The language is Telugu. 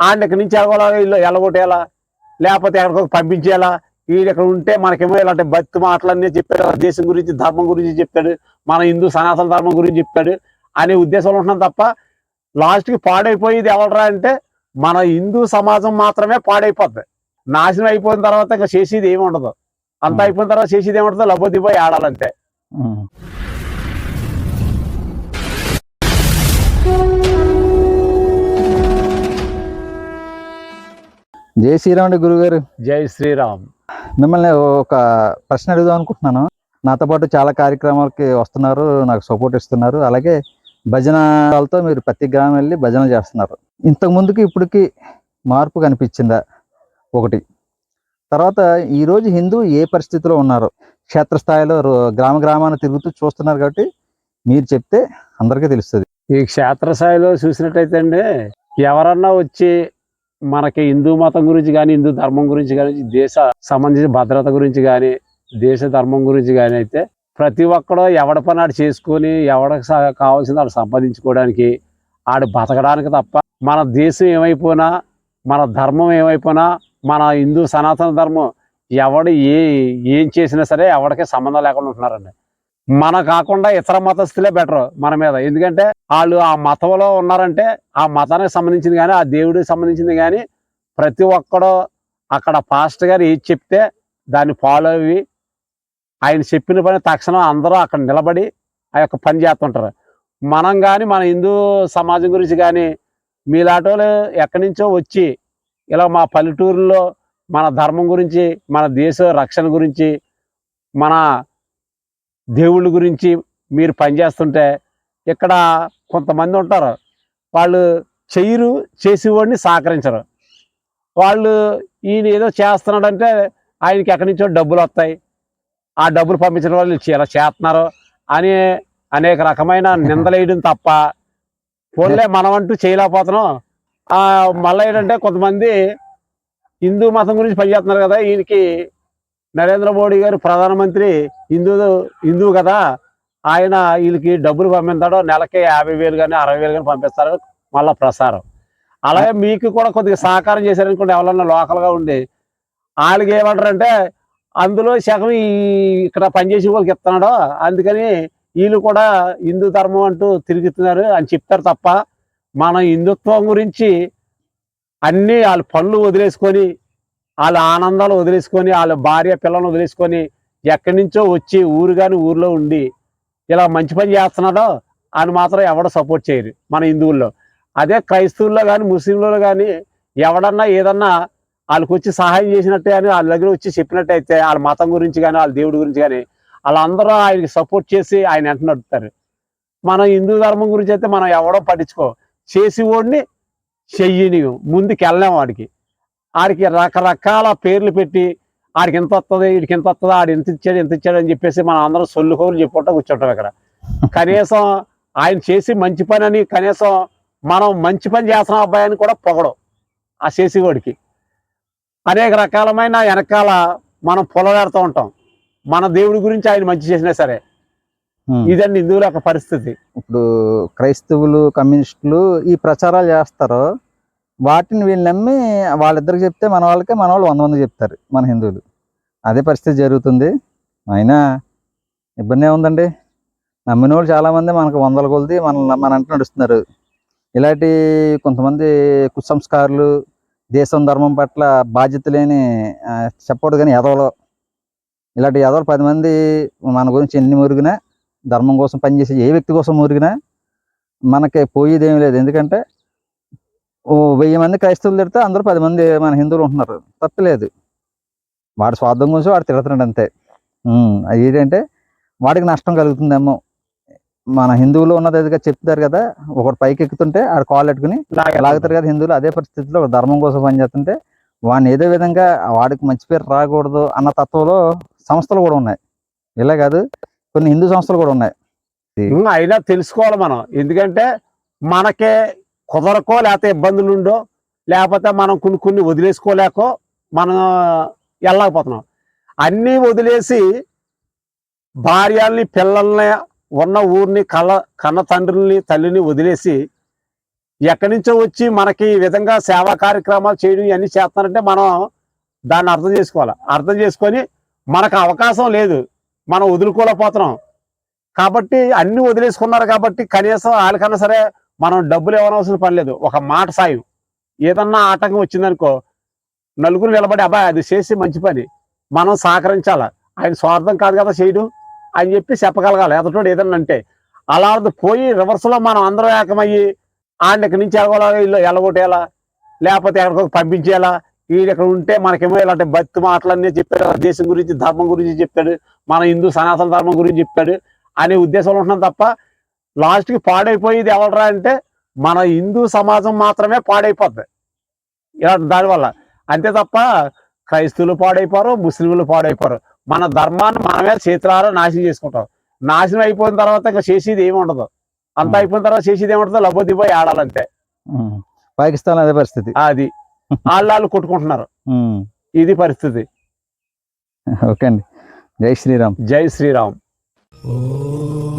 ఆయన ఇక్కడి నుంచి ఎలగోలా ఇల్లు ఎలగొట్టేలా లేకపోతే ఎక్కడికో పంపించేలా వీడు ఇక్కడ ఉంటే మనకేమో ఇలాంటి భక్తి మాటలన్నీ చెప్తాడు దేశం గురించి ధర్మం గురించి చెప్తాడు మన హిందూ సనాతన ధర్మం గురించి చెప్తాడు అనే ఉద్దేశంలో ఉంటున్నాం తప్ప లాస్ట్కి పాడైపోయేది ఎవడరా అంటే మన హిందూ సమాజం మాత్రమే పాడైపోద్ది. నాశనం అయిపోయిన తర్వాత ఇంకా చేసేది ఏమి ఉండదు. అంత. అయిపోయిన తర్వాత చేసేది ఏముంటుందో లబ్బోదిపోయి ఆడాలంతే. జై శ్రీరాముడి గురుగారు. జై శ్రీరామ్. మిమ్మల్ని ఒక ప్రశ్న అడుగుదాం అనుకుంటున్నాను. నాతో పాటు చాలా కార్యక్రమాలకి వస్తున్నారు నాకు సపోర్ట్ ఇస్తున్నారు. అలాగే భజనలతో మీరు ప్రతి గ్రామం వెళ్ళి భజన చేస్తున్నారు. ఇంతకు ముందుకి ఇప్పటికి మార్పు కనిపించిందా? ఒకటి. తర్వాత ఈరోజు హిందూ ఏ పరిస్థితిలో ఉన్నారు? క్షేత్రస్థాయిలో గ్రామ గ్రామాన్ని తిరుగుతూ చూస్తున్నారు కాబట్టి మీరు చెప్తే అందరికీ తెలుస్తుంది. ఈ క్షేత్రస్థాయిలో చూసినట్టయితే అండి ఎవరన్నా వచ్చి మనకి హిందూ మతం గురించి కానీ హిందూ ధర్మం గురించి కానీ దేశ సంబంధించిన భద్రత గురించి కానీ దేశ ధర్మం గురించి కానీ అయితే ప్రతి ఒక్కడు ఎవడి పని ఆడు చేసుకొని ఎవడికి కావాల్సింది ఆడు సంపాదించుకోవడానికి ఆడు బతకడానికి తప్ప మన దేశం ఏమైపోయినా మన ధర్మం ఏమైపోయినా మన హిందూ సనాతన ధర్మం ఎవడు ఏ ఏం చేసినా సరే ఎవడికి సంబంధం లేకుండా ఉంటున్నారండి. మన కాకుండా ఇతర మతస్థులే బెటర్ మన మీద. ఎందుకంటే వాళ్ళు ఆ మతంలో ఉన్నారంటే ఆ మతానికి సంబంధించింది కానీ ఆ దేవుడికి సంబంధించింది కానీ ప్రతి ఒక్కడు అక్కడ పాస్ట్ గారు ఏది చెప్తే దాన్ని ఫాలో అయ్యి ఆయన చెప్పిన పని తక్షణం అందరూ అక్కడ నిలబడి ఆ యొక్క పని చేస్తుంటారు. మనం కానీ మన హిందూ సమాజం గురించి కానీ మీలాటోలు ఎక్కడి నుంచో వచ్చి ఇలా మా పల్లెటూరులో మన ధర్మం గురించి మన దేశ రక్షణ గురించి మన దేవుళ్ళ గురించి మీరు పనిచేస్తుంటే ఇక్కడ కొంతమంది ఉంటారు. వాళ్ళు చెయ్యరు చేసేవాడిని సహకరించరు. వాళ్ళు ఈయన ఏదో చేస్తున్నాడంటే ఆయనకి ఎక్కడి నుంచో డబ్బులు వస్తాయి. ఆ డబ్బులు పంపించిన వాళ్ళు ఇలా చేస్తున్నారు అని అనేక రకమైన నిందలేయడం తప్ప పోన్లే మనం అంటూ చేయలేకపోతున్నాం. మళ్ళీ ఏంటంటే కొంతమంది హిందూ మతం గురించి పనిచేస్తున్నారు కదా ఈయనకి నరేంద్ర మోడీ గారు ప్రధానమంత్రి హిందూ హిందూ కదా ఆయన వీళ్ళకి డబ్బులు పంపిస్తాడు నెలకి యాభై వేలు కానీ అరవై వేలు కానీ పంపిస్తారు మళ్ళా ప్రసారం. అలాగే మీకు కూడా కొద్దిగా సహకారం చేశారనుకోండి ఎవరన్నా లోకల్గా ఉండి. వాళ్ళకి ఏమంటారంటే అందులో సగం ఈ ఇక్కడ పనిచేసే వాళ్ళకి ఇస్తున్నాడో అందుకని వీళ్ళు కూడా హిందూ ధర్మం అంటూ తిరుగుతున్నారు అని చెప్తారు తప్ప మన హిందుత్వం గురించి అన్నీ వాళ్ళ పనులు వదిలేసుకొని వాళ్ళ ఆనందాలు వదిలేసుకొని వాళ్ళ భార్య పిల్లలను వదిలేసుకొని ఎక్కడి నుంచో వచ్చి ఊరు కానీ ఊర్లో ఉండి ఇలా మంచి పని చేస్తున్నాడో అని మాత్రం ఎవడ సపోర్ట్ చేయరు మన హిందువుల్లో. అదే క్రైస్తవుల్లో కానీ ముస్లింలలో కానీ ఎవడన్నా ఏదన్నా వాళ్ళకి వచ్చి సహాయం చేసినట్టే అని వాళ్ళ దగ్గర వచ్చి చెప్పినట్టయితే వాళ్ళ మతం గురించి కానీ వాళ్ళ దేవుడి గురించి కానీ వాళ్ళందరూ ఆయనకి సపోర్ట్ చేసి ఆయన వెంట నడుపుతారు. మన హిందూ ధర్మం గురించి అయితే మనం ఎవడో పట్టించుకో. చేసి ఓడిని చెయ్యని ముందుకు వెళ్ళలేం వాడికి. ఆడికి రకరకాల పేర్లు పెట్టి ఆడికి ఎంత వస్తుంది వీడికి ఎంత వస్తుంది ఆడు ఎంత ఇచ్చాడు ఎంత ఇచ్చాడు అని చెప్పేసి మనం అందరం సొల్లు కౌలు చెప్పుకుంటా కూర్చుంటాం ఇక్కడ. కనీసం ఆయన చేసి మంచి పని అని కనీసం మనం మంచి పని చేస్తున్నాం అబ్బాయి అని కూడా పొగడం ఆ చేసేవాడికి అనేక రకాలమైన వెనకాల మనం పొలలాడుతూ ఉంటాం. మన దేవుడి గురించి ఆయన మంచి చేసినా సరే. ఇదండి హిందువుల యొక్క పరిస్థితి. ఇప్పుడు క్రైస్తవులు కమ్యూనిస్టులు ఈ ప్రచారాలు చేస్తారో వాటిని వీళ్ళు నమ్మి వాళ్ళిద్దరికి చెప్తే మన వాళ్ళకే మన వాళ్ళు వంద మంది చెప్తారు మన హిందువులు. అదే పరిస్థితి జరుగుతుంది. అయినా ఇబ్బంది ఏముందండి? నమ్మిన వాళ్ళు చాలామంది మనకు వందల కొలది మన మన అంటే నడుస్తున్నారు. ఇలాంటి కొంతమంది కుసంస్కారులు దేశం ధర్మం పట్ల బాధ్యత లేని చెప్పడు కానీ ఎదవలు ఇలాంటి ఎదవలు పది మంది మన గురించి ఎన్ని మురిగినా ధర్మం కోసం పనిచేసే ఏ వ్యక్తి కోసం మురిగినా మనకి పోయేది ఏమీ లేదు. ఎందుకంటే ఓ వెయ్యి మంది క్రైస్తవులు తిడితే అందరూ పది మంది మన హిందువులు ఉంటున్నారు. తప్పలేదు. వాడి స్వార్థం గురించి వాడు తిడుతున్నాడు అంతే. ఏంటంటే వాడికి నష్టం కలుగుతుందేమో. మన హిందువులు ఉన్నది చెప్తారు కదా ఒకటి పైకి ఎక్కుతుంటే ఆడు కాల్ పెట్టుకుని లాగుతారు కదా హిందువులు అదే పరిస్థితిలో ఒక ధర్మం కోసం పనిచేస్తుంటే వాడిని ఏదో విధంగా వాడికి మంచి పేరు రాకూడదు అన్న తత్వంలో సంస్థలు కూడా ఉన్నాయి. ఇలా కాదు కొన్ని హిందూ సంస్థలు కూడా ఉన్నాయి. అయినా తెలుసుకోవాలి మనం. ఎందుకంటే మనకే కుదరకో లేకపోతే ఇబ్బందులు ఉండో లేకపోతే మనం కొన్ని కొన్ని వదిలేసుకోలేకో మనం వెళ్ళకపోతున్నాం అన్నీ వదిలేసి భార్యల్ని పిల్లల్ని ఉన్న ఊరిని కళ్ళ కన్న తండ్రుల్ని తల్లిని వదిలేసి ఎక్కడి నుంచో వచ్చి మనకి ఈ విధంగా సేవా కార్యక్రమాలు చేయడం ఇవన్నీ చేస్తున్నారంటే మనం దాన్ని అర్థం చేసుకోవాలి. అర్థం చేసుకొని మనకు అవకాశం లేదు. మనం వదులుకోలేకపోతున్నాం. కాబట్టి అన్నీ వదిలేసుకున్నారు కాబట్టి కనీసం వాళ్ళకన్నా సరే మనం డబ్బులు ఇవ్వనవసరం పని లేదు ఒక మాట సాయం. ఏదన్నా ఆటంకం వచ్చిందనుకో నలుగురు నిలబడి అబ్బాయి అది చేసి మంచి పని. మనం సహకరించాలి? ఆయన స్వార్థం కాదు కదా చేయడం? అని చెప్పి చెప్పగలగాలి. ఎదటోడు ఏదన్నా అంటే అలా పోయి రివర్స్లో మనం అందరం ఏకమయ్యి ఆయన ఇక్కడి నుంచి ఎలగోలా ఇల్లు ఎలగొట్టేలా లేకపోతే ఎక్కడికి పంపించేలా వీడు ఇక్కడ ఉంటే మనకేమో ఇలాంటి భక్తి మాటలన్నీ చెప్పాడు దేశం గురించి ధర్మం గురించి చెప్తాడు మన హిందూ సనాతన ధర్మం గురించి చెప్తాడు అనే ఉద్దేశంలో ఉంటున్నాం తప్ప లాస్ట్కి పాడైపోయేది ఎవడరా అంటే మన హిందూ సమాజం మాత్రమే పాడైపోద్ది. ఇలా దానివల్ల అంతే తప్ప క్రైస్తవులు పాడైపోరు ముస్లింలు పాడైపోరు. మన ధర్మాన్ని మనమే చేతులారా నాశనం చేసుకుంటాం. నాశనం అయిపోయిన తర్వాత ఇంకా చేసేది ఏమి ఉండదు. అంత అయిపోయిన తర్వాత చేసేది ఏముంటుందో లబ్బోదిపోయి ఆడాలంతే ఉమ్. పాకిస్తాన్ అదే పరిస్థితి. అది. వాళ్ళు వాళ్ళు కొట్టుకుంటున్నారు. ఇది పరిస్థితి. ఓకే అండి. జై శ్రీరామ్. జై శ్రీరామ్. ఓ